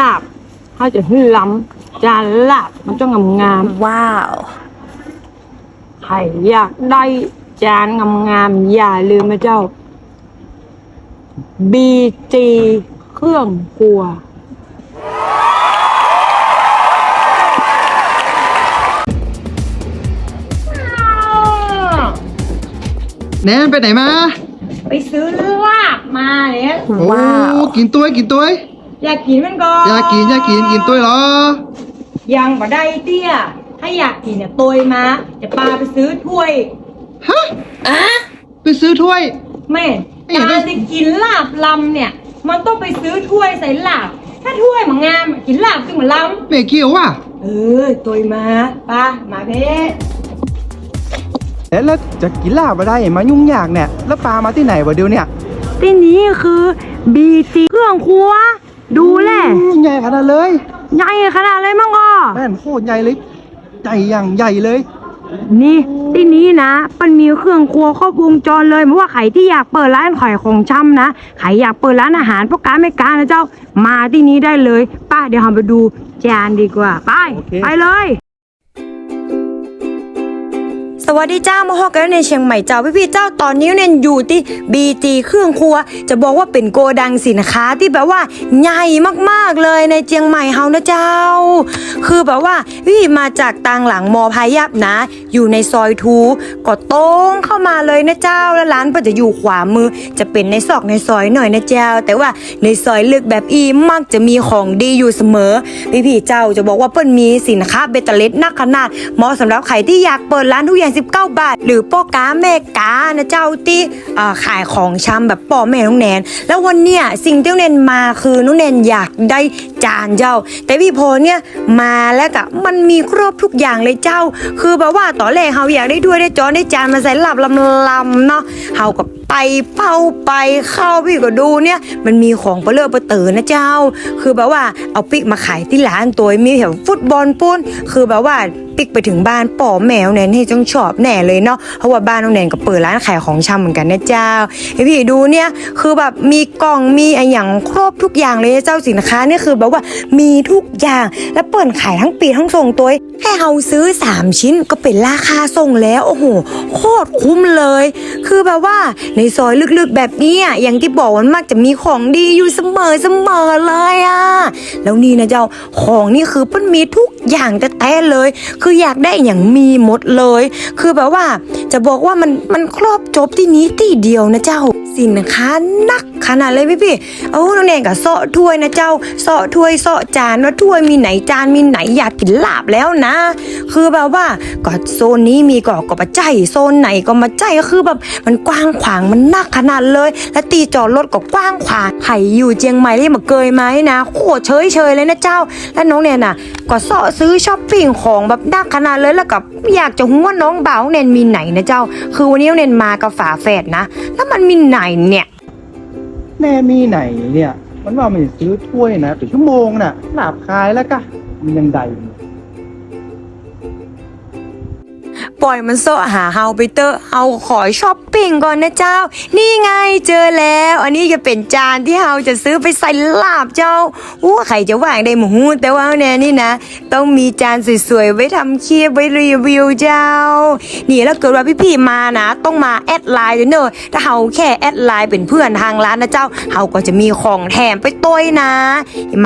ลาบเขาจะให้ล้ำจานลาบมันต้องงามว้าว ๆใครอยากได้จานงามๆอย่าลืมนะเจ้าบีจีเครื่องครัว แนนไปไหนมา ไปซื้อลาบมาเนี่ยว้าวโอ้กินตัวกินตัว อยากกินมันก่อนอยากกินอยากกินกินตัวเหรอ ยังบ่ได้เตี้ย ถ้าอยากกินเนี่ยโตยมาจะปาไปซื้อถ้วย ฮะไปซื้อถ้วย แม่เอ้ยการจะกินลาบลำเนี่ย มันต้องไปซื้อถ้วยใส่ลาบ ถ้าถ้วยมันงามกินลาบจึงมันลเมเกี่ยวว่ะำเออโตยมาปามาเพ่แล้วแล้วจะกินลาบมาได้มายุ่งยากเนี่ย แล้วปลามาที่ไหนวะเดี๋ยวเนี่ยที่นี้คือบีจีเครื่องครัว ดูแลอืมใหญ่ขนาดเลยใหญ่ขนาดเลยมั้งอะแม่นโคตรใหญ่เลยใหญ่อย่างใหญ่เลย นี่ที่นี้นะมันมีเครื่องครัวครบวงจรเลยไม่ว่าใครที่อยากเปิดร้านขายของชำนะใครอยากเปิดร้านอาหารพวกการไม่การนะเจ้ามาที่นี้ได้เลย ป้าเดี๋ยวเราไปดูจานดีกว่า ไปโอเคไปเลย สวัสดีเจ้ามาฮอกกันในเชียงใหม่เจ้าพี่พี่เจ้าตอนนี้เนี่ยอยู่ที่ BG เครื่องครัว จะบอกว่าเป็นโกดังสินค้าที่แบบว่าใหญ่มากๆเลยในเชียงใหม่เฮานะเจ้า คือแบบว่าพี่มาจากตังหลังมอพายับนะ อยู่ในซอยทูก็ตรงเข้ามาเลยนะเจ้าแล้วร้านก็จะอยู่ขวามือ จะเป็นในซอกในซอยหน่อยนะเจ้า แต่ว่าในซอยลึกแบบอีมักจะมีของดีอยู่เสมอพี่พี่เจ้าจะบอกว่าเปิ้นมีสินค้าเบตเตอร์เล็ดนักขนาดเหมาะสำหรับใครที่อยากเปิดร้านทุกอย่าง19บาท หรือป้อกาแม่กานะเจ้าที่ขายของชำแบบป้อแม่น้องแนน แล้ววันเนี้ยสิ่งที่น้องแนนมาคือน้องแนนอยากได้จานเจ้า แต่พี่โพเนี่ยมาแล้วก็มันมีครบทุกอย่างเลยเจ้า คือแบบว่าตอนแรกเฮาอยากได้ถ้วยได้จานได้จานมาใส่หลับลำลำๆเนาะเฮาก็ไปเป้าไปเข้าพี่ก็ดูเนี่ย มันมีของเปลือกเปเตอนะเจ้า คือแบบว่าเอาปิกมาขายที่ร้านตัวมีแถวฟุตบอลปุ้นคือแบบว่า ปิกไปถึงบ้านป่อแมวแนนให้จ้องชอบแน่เลยเนาะเพราะว่าบ้านน้องแนนก็เปิดร้านขายของชำเหมือนกันนะเจ้าไอพี่ดูเนี่ยคือแบบมีกล่องมีไออย่างครบทุกอย่างเลยเจ้าสินค้าเนี่ยคือแบบว่ามีทุกอย่างแล้วเปิดขายทั้งปีทั้งส่งตัว แค่เราซื้อ 3 ชิ้นก็เป็นราคาส่งแล้ว โอ้โห โคตรคุ้มเลย คือแบบว่าในซอยลึกๆแบบนี้อย่างที่บอกมันมักจะมีของดีอยู่เสมอเสมอเลยอะแล้วนี่นะเจ้าของนี่คือมันมีทุกอย่างแต่แต่เลย คืออยากได้อย่างมีหมดเลย คือแบบว่าจะบอกว่ามันมันครอบจบที่นี้ที่เดียวนะเจ้า สินค้านักขนาดเลยพี่พี่ๆเอาน้องแนนกับเสาะถ้วยนะเจ้าเสาะถ้วยเสาะจานว่าถ้วยมีไหนจานมีไหนอยากกินลาบแล้วนะคือแบบว่าก็โซนนี้มีก็ก็มาใจโซนไหนก็มาใจก็คือแบบมันกว้างขวางมันนักขนาดเลย และตีจอดรถก็กว้างขวางไข่อยู่เจียงใหม่ที่มาเกยไหมนะโคตรเฉยเฉยเลยนะเจ้า และน้องเนี่ยนะก็เสาะซื้อช้อปปิ้งของแบบนักขนาดเลยแล้วก็อยากจะรู้ว่าน้องบ่าวเนนมีไหนนะเจ้า คือวันนี้น้องเนนมากับฝาแฝดนะ แล้วมันมีไหนเนี่ยแน่มีไหนเนี่ย มันว่ามันซื้อถ้วยนะเป็นชั่วโมงน่ะหนาบคายแล้วกะมันยังใด ล่อยมันโซะหาเฮาไปเตอร์เฮาขอช้อปปิ้งก่อนนะเจ้า นี่ไงเจอแล้ว อันนี้จะเป็นจานที่เฮาจะซื้อไปใส่ลาบเจ้าอู้ใครจะว่างได้หมูแต่ว่าเนี่ยนี่นะ ต้องมีจานสวยๆไว้ทำคลิปไว้รีวิวเจ้า นี่แล้วเกิดว่าพี่ๆมานะ ต้องมาแอดไลน์เนอะถ้าเฮาแค่แอดไลน์เป็นเพื่อนทางร้านนะเจ้าเฮาก็จะมีของแถมไปต้ยนะ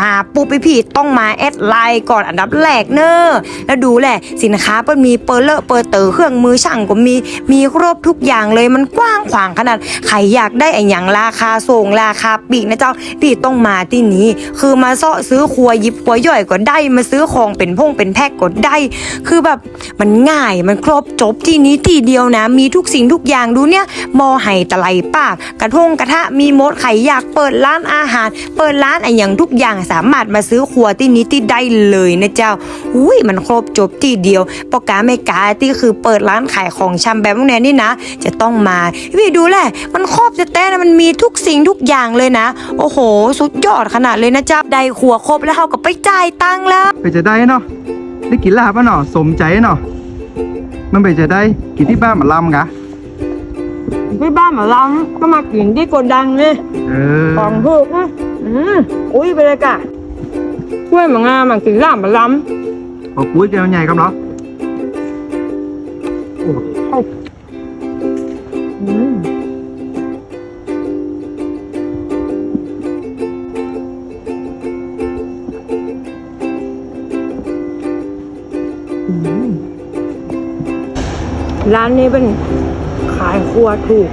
มาปุ๊บพี่ๆต้องมาแอดไลน์ก่อนอันดับแรกเนอะแล้วดูแหละสินค้ามันมีเปอร์เลอะเปอร์เตอเครื่องมือช่างก็มีมีครบทุกอย่างเลยมันกว้างขวางขนาดใครอยากได้ไอ้อย่างราคาส่งราคาปีกนะเจ้าพี่ต้องมาที่นี้ คือมาเซาะซื้อครัวยิบครัวย่อยก็ได้มาซื้อของเป็นพงเป็นแพ็กก็ได้ คือแบบมันง่ายมันครบจบที่นี้ที่เดียวนะ มีทุกสิ่งทุกอย่างดูเนี่ยมอไห่ตะไลปาก กระทงกระทะมีมดใครอยากเปิดร้านอาหาร เปิดร้านไอ้อย่างทุกอย่างสามารถมาซื้อครัวที่นี้ที่ได้เลยนะเจ้าอุ้ยมันครบจบที่เดียวปอกาไม่กาที่คือเปิดร้านขายของชำแบบพวกนี้นี่นะ จะต้องมาพี่ดูแหละ มันครบจะแต่นะมันมีทุกสิ่งทุกอย่างเลยนะ โอ้โห สุดยอดขนาดเลยนะเจ้าได้ครัวครบแล้วเขาก็ไปจ่ายตังค์แล้วไปจะได้เนาะได้กินลาบป่ะเนาะสมใจเนาะมันไปจะได้กินที่บ้านมาลำกะที่บ้านหมาล้ำก็มากินที่โกดังเลยเออของถูกนะอืมอุ้ยไปเลยกะกล้วยมางามอะกินล่ามบะล้ ขอกุ้ยเจียวใหญ่ครับเนาะโอ้ำอืมร้านนี้เป็นขายครัวถูก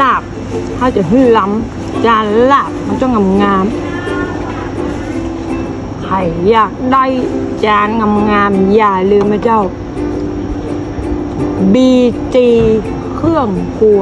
ลาบเขาจะหื้อล้ำ จานลาบมันจะงามงามๆใครอยากได้จานงามงามๆอย่าลืมนะเจ้า BG เครื่องครัว